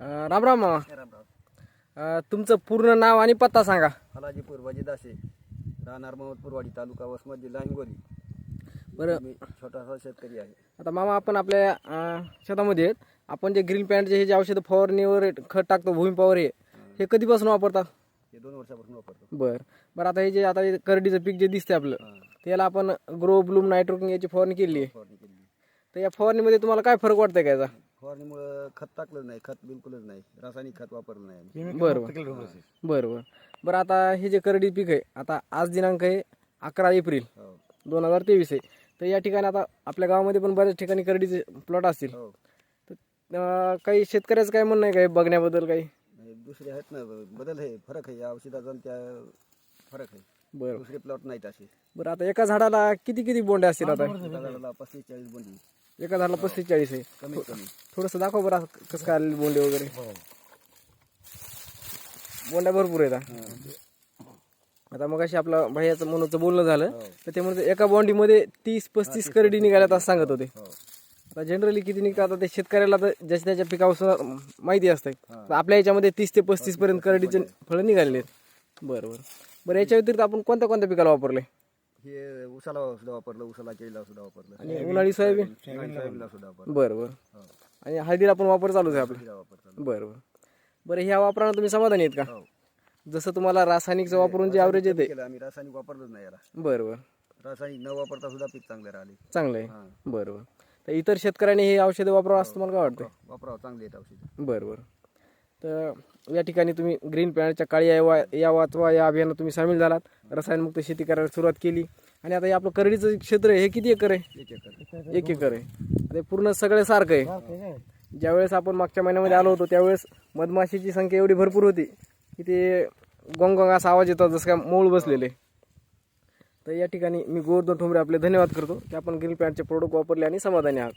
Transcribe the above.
अं, राम राम मामा. अं, तुमचं पूर्ण नाव आणि पत्ता सांगा. हलाजी पूर्वाजी दासे राहणार महमदपूरवाडी तालुका वसमत जिल्हा हिंगोली बरं. मी छोटासा शेतकरी आहे. आता मामा आपण आपल्या अं, शेतामध्ये आहेत. आपण जे ग्रीन पॅन्टचे हे जे औषधं फवारणीवर खत टाकतो भूमी पॉवर हे हे कधीपासून वापरतात? हे दोन वर्षापासून वापरतो. बरं. बरं आता हे जे आता हे करडीचं पीक जे दिसते आपलं हां. त्याला आपण ग्रो ब्लूम नायट्रोकिंग याची फवारणी केली आहे. फवारणी केली तर या फवारणीमध्ये तुम्हाला काय फरक वाटतंय का याचा? फवारणीमुळं खत टाकलं नाही खत बिलकुलच नाही रासायनिक खत वापरलं नाही आम्ही. बरं बरं. बरं बरं. बरं आता हे जे करडी पीक आहे आता आज दिनांक आहे अकरा एप्रिल हो. दोन हजार तेवीस आहे. तर या ठिकाणी आता आपल्या गावामध्ये पण बऱ्याच ठिकाणी करडीचे प्लॉट असतील. हो. तर अं, काही शेतकऱ्याचं काय म्हणणं आहे काय बघण्याबद्दल काही? नाही, दुसरे आहेत ना बदल आहे फरक आहे या औषधाचा आणि त्या फरक आहे. बरं. दुसरे प्लॉट नाहीत असे. बरं आता एका झाडाला किती किती बोंडे असतील आता? एका झाडाला पस्तीस चाळीस बोंडी. एका झाडाला पस्तीस चाळीस आहे. कमीत कमी. थोडंसं दाखव बरं कसं काय आलेले बोंडे वगैरे. बोंड्या भरपूर आहेत हा. आता मग अशी आपलं भैयाचं मनोचं बोलणं झालं हो. तर ते म्हणजे एका बॉन्डीमध्ये तीस पस्तीस करडी निघाल्यात असं सांगत होते. हो. आता जनरली किती निघतात आता ते शेतकऱ्याला तर ज्याच्या त्याच्या पिकावर माहिती असते हा. आपल्या याच्यामध्ये तीस ते पस्तीस पर्यंत करडीचे फळं निघालेले आहेत. बरं बरं. बरं याच्या व्यतिरिक्त आपण कोणत्या कोणत्या पिकाला वापरले? हे उसाला सुद्धा वापरलं उसाला केळीला सुद्धा वापरलं. आणि उन्हाळी सोयाबीन? सोयाबीनला सुद्धा वापरलं. बरं बरं. हो आणि हळदीला पण वापर चालूच आहे आपला. वापरलं बरं बरं. बरं ह्या वापरानं तुम्ही समाधानी आहेत का? हो. जसं तुम्हाला रासायनिकचं वापरून जे ॲव्हरेज येते. केलं आम्ही रासायनिक वापरलंच नाही याला. बरं बरं. रासायनिक न वापरता सुद्धा पीक चांगले राहिले. चांगलं आहे. हा. बरं बरं. तर इतर शेतकऱ्यांनी हे औषधं वापरावं असं तुम्हाला काय वाटतं वापरावं चांगले आहेत औषध. बरं बरं. तर या ठिकाणी तुम्ही ग्रीन पॅनच्या काळी या वा या वाचवा या अभियानात तुम्ही सामील झालात. रसायनमुक्त शेती करायला सुरुवात केली. आणि आता हे आपलं करडीचं क्षेत्र आहे हे किती एकर आहे? एक एकर. एक एकर आहे. हे पूर्ण सगळं सारखं आहे. ज्यावेळेस आपण मागच्या महिन्यामध्ये आलो होतो त्यावेळेस मधमाशीची संख्या एवढी भरपूर होती की ते गोंग असा आवाज येतो जसं काय मूळ बसलेले. तर या ठिकाणी मी गोवर्धन ठोंबरे आपले धन्यवाद करतो. की आपण ग्रीन पॅन्टचे प्रोडक्ट वापरले आणि समाधानी आहात.